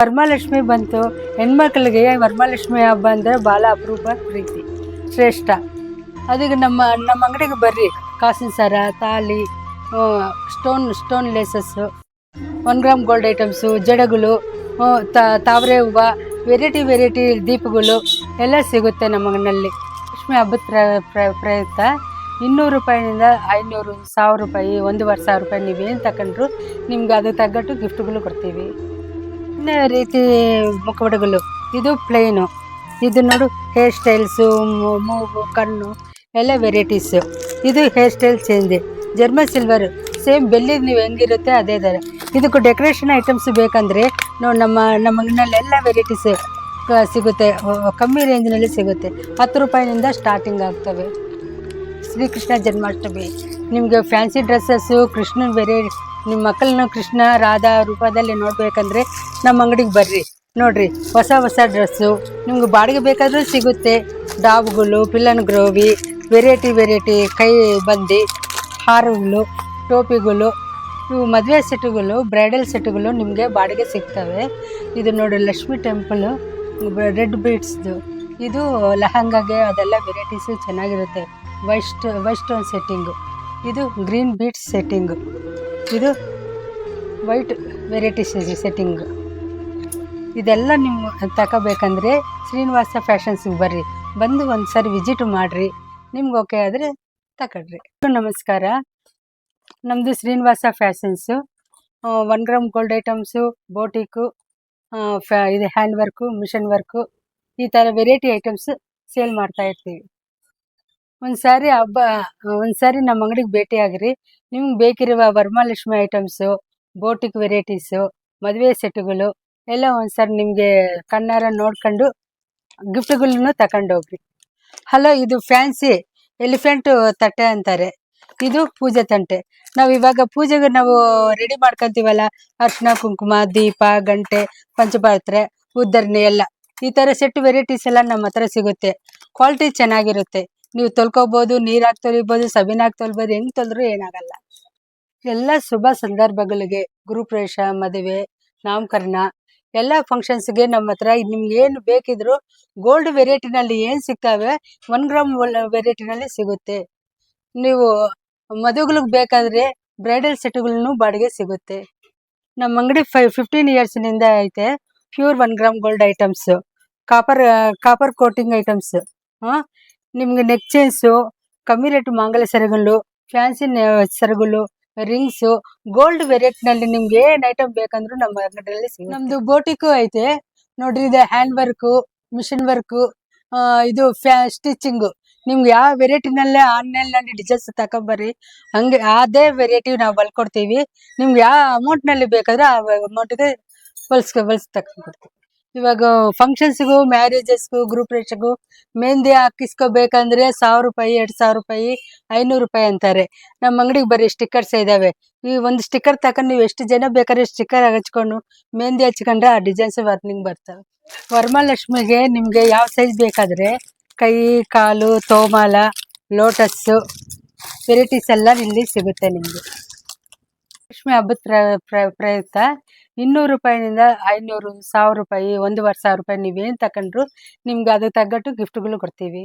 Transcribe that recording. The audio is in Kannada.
ವರಮಹಾಲಕ್ಷ್ಮಿ ಬಂತು. ಹೆಣ್ಮಕ್ಳಿಗೆ ವರಮಹಾಲಕ್ಷ್ಮಿ ಹಬ್ಬ ಅಂದರೆ ಭಾಳ ಅಪರೂಪ ಪ್ರೀತಿ, ಶ್ರೇಷ್ಠ. ಅದಕ್ಕೆ ನಮ್ಮ ನಮ್ಮ ಅಂಗಡಿಗೆ ಬರ್ರಿ. ಕಾಸಿನ ಸರ, ತಾಲಿ stone stone laces one gram gold items ಜಡಗಳು ತಾವರೆ ಹೂವು ವೆರೈಟಿ ವೆರೈಟಿ ದೀಪಗಳು ಎಲ್ಲ ಸಿಗುತ್ತೆ ನಮ್ಮ ಅಂಗಡಿನಲ್ಲಿ ಲಕ್ಷ್ಮಿ ಹಬ್ಬದ ಪ್ರ, ಪ್ರ- ಪ್ರಯುಕ್ತ ಇನ್ನೂರು ರೂಪಾಯಿನಿಂದ ಐನೂರು, ಸಾವಿರ ರೂಪಾಯಿ, ಒಂದೂವರೆ ಸಾವಿರ ರೂಪಾಯಿ ನೀವೇನು ತಗೊಂಡ್ರು ನಿಮ್ಗೆ ಅದು ತಗ್ಗಟ್ಟು ಗಿಫ್ಟ್ಗಳು ಕೊಡ್ತೀವಿ. ರೀತಿ ಮುಖವಾಡಗಳು ಇದು ಪ್ಲೇನು ಇದು ನೋಡು ಹೇರ್ ಸ್ಟೈಲ್ಸು ಮೂಗು, ಕಣ್ಣು, ಎಲ್ಲ ವೆರೈಟೀಸು ಇದು hair style change German silver same belly ನೀವು ಹೆಂಗಿರುತ್ತೆ ಅದೇ ಥರ ಇದಕ್ಕೂ ಡೆಕೋರೇಷನ್ ಐಟಮ್ಸ್ ಬೇಕಂದರೆ, ನೋಡಿ ನಮ್ಮ ನಮ್ಮ ಅಂಗಡಿನಲ್ಲಿ ವೆರೈಟೀಸ್ ಸಿಗುತ್ತೆ. ಕಮ್ಮಿ ರೇಂಜ್ನಲ್ಲಿ ಸಿಗುತ್ತೆ. ಹತ್ತು ರೂಪಾಯಿನಿಂದ ಸ್ಟಾರ್ಟಿಂಗ್ ಆಗ್ತವೆ. ಶ್ರೀಕೃಷ್ಣ ಜನ್ಮಾಷ್ಟಮಿ. ನಿಮಗೆ ಫ್ಯಾನ್ಸಿ ಡ್ರೆಸ್ಸಸ್ಸು ಕೃಷ್ಣನ ಬೇರೆ ನಿಮ್ಮ ಮಕ್ಕಳನ್ನ ಕೃಷ್ಣ, ರಾಧಾ ರೂಪದಲ್ಲಿ ನೋಡಬೇಕಂದ್ರೆ ನಮ್ಮ ಅಂಗಡಿಗೆ ಬರ್ರಿ. ನೋಡ್ರಿ, ಹೊಸ ಹೊಸ ಡ್ರೆಸ್ಸು, ನಿಮ್ಗೆ ಬಾಡಿಗೆ ಬೇಕಾದರೂ ಸಿಗುತ್ತೆ. ಡಾಬ್ಗಳು ಪಿಲ್ಲನ್ ಗ್ರೋವಿ ವೆರೈಟಿ ವೆರೈಟಿ ಕೈ ಬಂದಿ, ಹಾರಗಳು, ಟೋಪಿಗಳು, ಇವು ಮದುವೆ ಸೆಟ್ಟುಗಳು, ಬ್ರೈಡಲ್ ಸೆಟ್ಟುಗಳು ನಿಮಗೆ ಬಾಡಿಗೆ ಸಿಗ್ತವೆ. ಇದು ನೋಡಿ ಲಕ್ಷ್ಮಿ ಟೆಂಪಲು, ರೆಡ್ ಬೀಟ್ಸ್ದು. ಇದು ಲೆಹಂಗಾಗೆ ಅದೆಲ್ಲ ವೆರೈಟೀಸು ಚೆನ್ನಾಗಿರುತ್ತೆ. ವೈಸ್ಟ್ ವೈಸ್ಟೋನ್ ಸ್ಟೋನ್ ಸೆಟ್ಟಿಂಗು ಇದು ಗ್ರೀನ್ ಬೀಟ್ಸ್ ಸೆಟ್ಟಿಂಗು ಇದು ವೈಟ್ ವೆರೈಟಿ ಸೆಟ್ಟಿಂಗು ಇದೆಲ್ಲ ನೀವು ತಗೋಬೇಕಂದ್ರೆ ಶ್ರೀನಿವಾಸ ಫ್ಯಾಷನ್ಸಿಗೆ ಬರ್ರಿ. ಬಂದು ಒಂದು ಸರಿ ವಿಸಿಟ್ ಮಾಡಿರಿ. ನಿಮ್ಗೆ ಓಕೆ ಆದರೆ ತಗೊಳ್ರಿ ನಮಸ್ಕಾರ. ನಮ್ಮದು Srinivasa fashions one gram gold items boutique ಫ್ಯಾ ಇದು ಹ್ಯಾಂಡ್ ವರ್ಕು ಮಿಷನ್ ವರ್ಕು ಈ ಥರ ವೆರೈಟಿ ಐಟಮ್ಸ್ ಸೇಲ್ ಮಾಡ್ತಾ ಇರ್ತೀವಿ. ಒಂದು ಸಾರಿ ಹಬ್ಬ, ಒಂದ್ಸಾರಿ ನಮ್ಮ ಅಂಗಡಿಗೆ ಭೇಟಿ ಆಗಿರಿ ನಿಮ್ಗೆ ಬೇಕಿರುವ ವರಮಹಾಲಕ್ಷ್ಮಿ ಐಟಮ್ಸು ಬೋಟಿಕ್ ವೆರೈಟೀಸು ಮದುವೆ ಸೆಟ್ಗಳು ಎಲ್ಲ ಒಂದ್ಸಾರಿ ನಿಮಗೆ ಕಣ್ಣಾರ ನೋಡ್ಕೊಂಡು ಗಿಫ್ಟ್ಗಳನ್ನು ತಗೊಂಡು ಹೋಗ್ರಿ. ಹಲೋ ಇದು ಫ್ಯಾನ್ಸಿ ಎಲಿಫೆಂಟ್ ತಟ್ಟೆ ಅಂತಾರೆ. ಇದು ಪೂಜೆ ತಂಟೆ. ನಾವು ಇವಾಗ ಪೂಜೆಗೆ ನಾವು ರೆಡಿ ಮಾಡ್ಕೊಂತೀವಲ್ಲ, ಅರ್ಶಿನ, ಕುಂಕುಮ, ದೀಪ, ಗಂಟೆ, ಪಂಚಪಾತ್ರೆ ಉದ್ದರಣೆ ಎಲ್ಲ. ಈ ಥರ ಸೆಟ್ ವೆರೈಟೀಸ್ ಎಲ್ಲ ನಮ್ಮ ಹತ್ರ ಸಿಗುತ್ತೆ. ಕ್ವಾಲಿಟಿ ಚೆನ್ನಾಗಿರುತ್ತೆ. ನೀವು ತೊಳ್ಕೊಬೋದು, ನೀರಾಗಿ ತೊಳಿಬೋದು ಸಬೀನಾಗಿ ತೊಳ್ಬೋದು, ಹೆಂಗ್ ತೊಳೆದ್ರು ಏನಾಗಲ್ಲ. ಎಲ್ಲ ಶುಭ ಸಂದರ್ಭಗಳಿಗೆ ಗೃಹಪ್ರವೇಶ ಮದುವೆ, ನಾಮಕರಣ ಎಲ್ಲ ಫಂಕ್ಷನ್ಸ್ಗೆ ನಮ್ಮ ಹತ್ರ ನಿಮ್ಗೆ ಏನು ಬೇಕಿದ್ರು ಗೋಲ್ಡ್ ವೆರೈಟಿನಲ್ಲಿ ಏನು ಸಿಗ್ತಾವೆ ಒನ್ ಗ್ರಾಮ್ ವೆರೈಟಿನಲ್ಲಿ ಸಿಗುತ್ತೆ. ನೀವು ಮದುವೆಗಳಿಗೆ ಬೇಕಾದ್ರೆ ಬ್ರೈಡಲ್ ಸೆಟ್ಗಳನ್ನು ಬಾಡಿಗೆ ಸಿಗುತ್ತೆ. ನಮ್ಮ ಅಂಗಡಿ ಫೈ ಫಿಫ್ಟೀನ್ ಇಯರ್ಸ್ನಿಂದ ಐತೆ pure one gram gold items copper copper coating items ಹಾಂ? ನಿಮ್ಗೆ ನೆಕ್ ಚೈನ್ಸು ಕಮ್ಮಿ ರೇಟ್ ಮಾಂಗಲ್ಯ ಸರಗಳು ಫ್ಯಾನ್ಸಿ ಸರಗಳು ರಿಂಗ್ಸು ಗೋಲ್ಡ್ ವೆರೈಟಿನಲ್ಲಿ ನಿಮ್ಗೆ ಏನ್ ಐಟಮ್ ಬೇಕಂದ್ರು ನಮ್ಮ ಅಂಗಡಿಯಲ್ಲಿ ಸಿಗುತ್ತೆ. ನಮ್ದು ಬೋಟಿಕು ಐತೆ. ನೋಡ್ರಿ, ಇದು ಹ್ಯಾಂಡ್ ವರ್ಕು ಮಿಷಿನ್ ವರ್ಕು ಇದು ಫ್ಯಾ ಸ್ಟಿಚಿಂಗು ನಿಮ್ಗೆ ಯಾವ ವೆರೈಟಿನಲ್ಲೇ ಆನ್ಲೈನ್ನಲ್ಲಿ ಡಿಸೈನ್ಸ್ ತಕೊಂಬರ್ರಿ, ಹಂಗೆ ಅದೇ ವೆರೈಟಿ ನಾವು ಹೊಲ್ಕೊಡ್ತೀವಿ. ನಿಮ್ಗೆ ಯಾವ ಅಮೌಂಟ್ನಲ್ಲಿ ಬೇಕಾದ್ರೆ ಆ ಅಮೌಂಟ್ಗೆ ಹೊಲ್ಸ್ಕೊ, ಹೊಲ್ಸ್ ತಕೊಂಡ್ಕೊಡ್ತೀವಿ ಇವಾಗ ಫಂಕ್ಷನ್ಸ್ಗೂ ಮ್ಯಾರೇಜಸ್ಗೂ ಗ್ರೂಪ್ ರೇಷಗೂ ಮೆಹಂದಿ ಹಾಕಿಸ್ಕೋಬೇಕಂದ್ರೆ ಸಾವಿರ ರೂಪಾಯಿ, ಎರಡ್ ಸಾವಿರ ರೂಪಾಯಿ, ಐನೂರು ರೂಪಾಯಿ ಅಂತಾರೆ. ನಮ್ಮ ಅಂಗಡಿಗೆ ಬರೀ ಸ್ಟಿಕ್ಕರ್ಸ್ ಇದಾವೆ. ಈ ಒಂದು ಸ್ಟಿಕ್ಕರ್ ತಕೊಂಡು ನೀವು ಎಷ್ಟು ಜನ ಬೇಕಾದ್ರೆ ಸ್ಟಿಕ್ಕರ್ ಹಚ್ಕೊಂಡು ಮೆಹಂದಿ ಹಚ್ಕೊಂಡ್ರೆ ಆ ಡಿಸೈನ್ಸ್ ವರ್ನಿಂಗ್ ಬರ್ತವೆ. ವರಮಹಾಲಕ್ಷ್ಮಿಗೆ ನಿಮ್ಗೆ ಯಾವ ಸೈಜ್ ಬೇಕಾದ್ರೆ ಕೈ, ಕಾಲು, ತೋಮಾಲ ಲೋಟಸ್ಸು ವೆರೈಟೀಸ್ ಎಲ್ಲ ಇಲ್ಲಿ ಸಿಗುತ್ತೆ ನಿಮಗೆ. ಲಕ್ಷ್ಮಿ ಹಬ್ಬದ ಪ್ರ, ಪ್ರ- ಪ್ರಯುಕ್ತ ಇನ್ನೂರು ರೂಪಾಯಿನಿಂದ ಐನೂರು, ಸಾವಿರ ರೂಪಾಯಿ ಒಂದುವರೆ ಸಾವಿರ ರೂಪಾಯಿ ನೀವೇನು ತಗೊಂಡ್ರು ನಿಮ್ಗೆ ಅದಕ್ಕೆ ತಗ್ಗಟ್ಟು ಗಿಫ್ಟ್ಗಳು ಕೊಡ್ತೀವಿ.